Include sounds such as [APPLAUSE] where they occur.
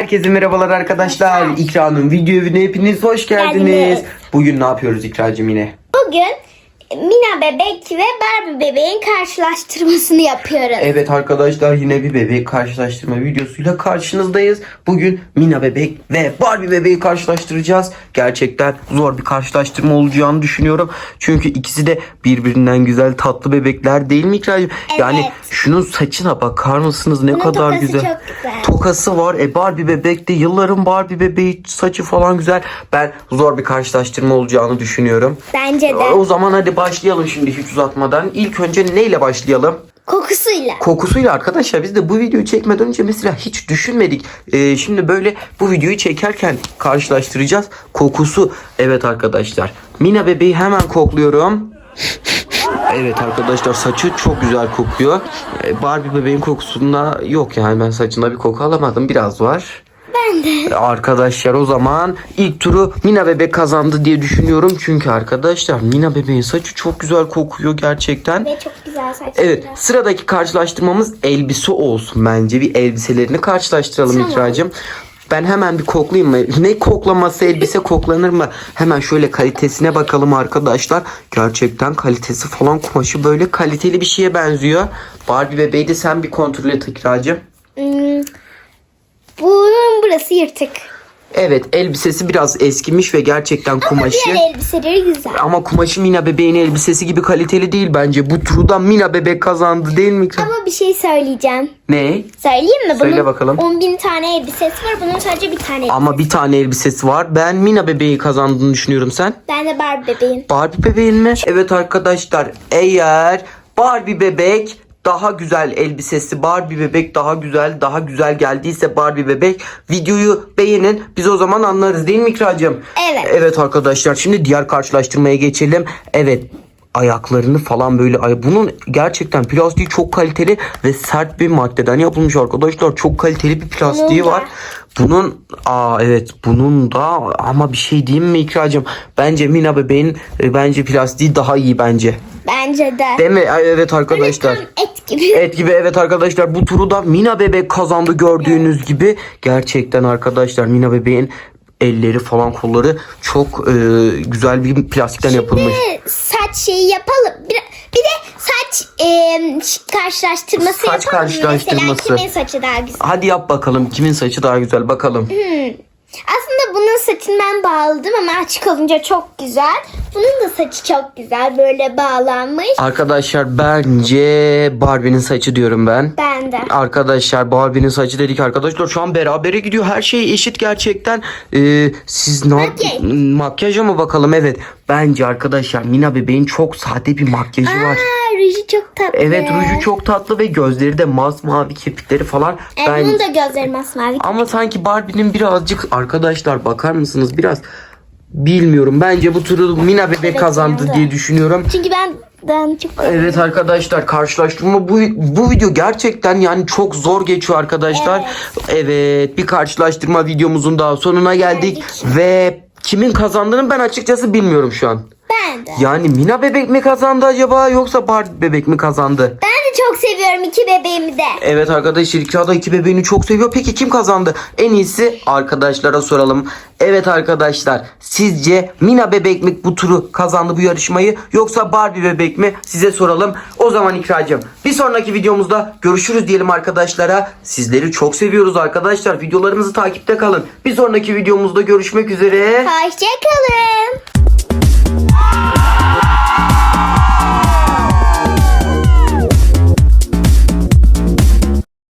Herkese merhabalar arkadaşlar. İkra'nın video evine hepiniz hoş geldiniz. Geldiniz. Bugün ne yapıyoruz İkra'cığım yine? Bugün Mina bebek ve Barbie bebeğin karşılaştırmasını yapıyoruz. Evet arkadaşlar yine bir bebek karşılaştırma videosuyla karşınızdayız. Bugün Mina bebek ve Barbie bebeği karşılaştıracağız. Gerçekten zor bir karşılaştırma olacağını düşünüyorum. Çünkü ikisi de birbirinden güzel tatlı bebekler değil mi İkra'cığım? Yani Evet. Şunun saçına bakar mısınız ne Bunun kadar tokası güzel. çok güzel. Tokası var. E Barbie bebek de yılların Barbie bebeği saçı falan güzel. Ben zor bir karşılaştırma olacağını düşünüyorum. Bence de. O zaman hadi başlayalım şimdi hiç uzatmadan. İlk önce neyle başlayalım? Kokusuyla. Kokusuyla arkadaşlar biz de bu videoyu çekmeden önce mesela hiç düşünmedik. Ee, şimdi böyle bu videoyu çekerken karşılaştıracağız. Kokusu evet arkadaşlar. Mina bebeği hemen kokluyorum. Evet arkadaşlar saçı çok güzel kokuyor. Ee, Barbie bebeğin kokusunda yok yani ben saçında bir koku alamadım biraz var. Ben de. Arkadaşlar o zaman ilk turu Mina bebek kazandı diye düşünüyorum. Çünkü arkadaşlar Mina bebeğin saçı çok güzel kokuyor gerçekten. Ve çok güzel saçları. Evet sıradaki karşılaştırmamız elbise olsun bence. Bir elbiselerini karşılaştıralım Tamam. İkracığım. Ben hemen bir koklayayım mı? Ne koklaması elbise koklanır mı? Hemen şöyle kalitesine bakalım arkadaşlar. Gerçekten kalitesi falan kumaşı böyle kaliteli bir şeye benziyor. Barbie bebeği de sen bir kontrol et İkracığım. Hmm, bunun burası yırtık. Evet elbisesi biraz eskimiş ve gerçekten kumaşı. Diğer elbiseleri güzel. Ama kumaşı Mina bebeğin elbisesi gibi kaliteli değil bence. Bu turda Mina bebek kazandı değil mi? Ama bir şey söyleyeceğim. Ne? Söyleyeyim mi? Söyle bunun bakalım. 10 bin tane elbisesi var. Bunun sadece bir tane. Ama bir tane elbisesi var. Ben Mina bebeği kazandığını düşünüyorum sen. Ben de Barbie bebeğim. Barbie bebeğin mi? Evet arkadaşlar eğer Barbie bebek daha güzel elbisesi Barbie bebek daha güzel daha güzel geldiyse Barbie bebek videoyu beğenin biz o zaman anlarız değil mi İkracığım? Evet. Evet arkadaşlar şimdi diğer karşılaştırmaya geçelim. Evet ayaklarını falan böyle ay bunun gerçekten plastiği çok kaliteli ve sert bir maddeden yapılmış arkadaşlar çok kaliteli bir plastiği Bunun da. var. Bunun aa evet bunun da ama bir şey diyeyim mi İkracığım? Bence Mina bebeğin e, bence plastiği daha iyi bence. Bence de. Değil mi? Ay, Evet arkadaşlar. Tam et gibi. [LAUGHS] Evet gibi evet arkadaşlar bu turu da Mina bebek kazandı gördüğünüz gibi. Gerçekten arkadaşlar Mina bebeğin elleri falan kolları çok e, güzel bir plastikten yapılmış. Bir saç şeyi yapalım. Bir, bir de saç e, karşılaştırması Saç yapalım. karşılaştırması. Mesela kimin saçı daha güzel? Hadi yap bakalım kimin saçı daha güzel bakalım. Bunun saçını ben bağladım ama açık olunca çok güzel. Bunun da saçı çok güzel. Böyle bağlanmış. Arkadaşlar bence Barbie'nin saçı diyorum ben. Ben de. Arkadaşlar Barbie'nin saçı dedik arkadaşlar şu an berabere gidiyor her şey eşit gerçekten Ee, siz ne Makyaj. makyaja mı bakalım evet bence arkadaşlar Mina bebeğin çok sade bir makyajı var Aa, ruju çok tatlı. evet ruju çok tatlı ve gözleri de masmavi kirpikleri falan E, ben bunun da gözleri masmavi. ama sanki Barbie'nin birazcık arkadaşlar bakar mısınız biraz bilmiyorum bence bu turu Mina bebek Evet, kazandı diye düşünüyorum Çünkü ben, ben çok Evet arkadaşlar karşılaştırma bu bu video gerçekten yani çok zor geçiyor arkadaşlar. Evet, bir karşılaştırma videomuzun daha sonuna geldik Geldik. ve kimin kazandığını ben açıkçası bilmiyorum şu an. Ben de. Yani Mina bebek mi kazandı acaba yoksa Barbie bebek mi kazandı? Ben de çok seviyorum iki bebeğimi de. Evet arkadaşlar İkra da iki bebeğini çok seviyor. Peki kim kazandı? En iyisi arkadaşlara soralım. Evet arkadaşlar sizce Mina bebek mi bu turu kazandı bu yarışmayı yoksa Barbie bebek mi? Size soralım. O zaman İkracığım bir sonraki videomuzda görüşürüz diyelim arkadaşlara. Sizleri çok seviyoruz arkadaşlar. Videolarımızı takipte kalın. Bir sonraki videomuzda görüşmek üzere. Hoşçakalın.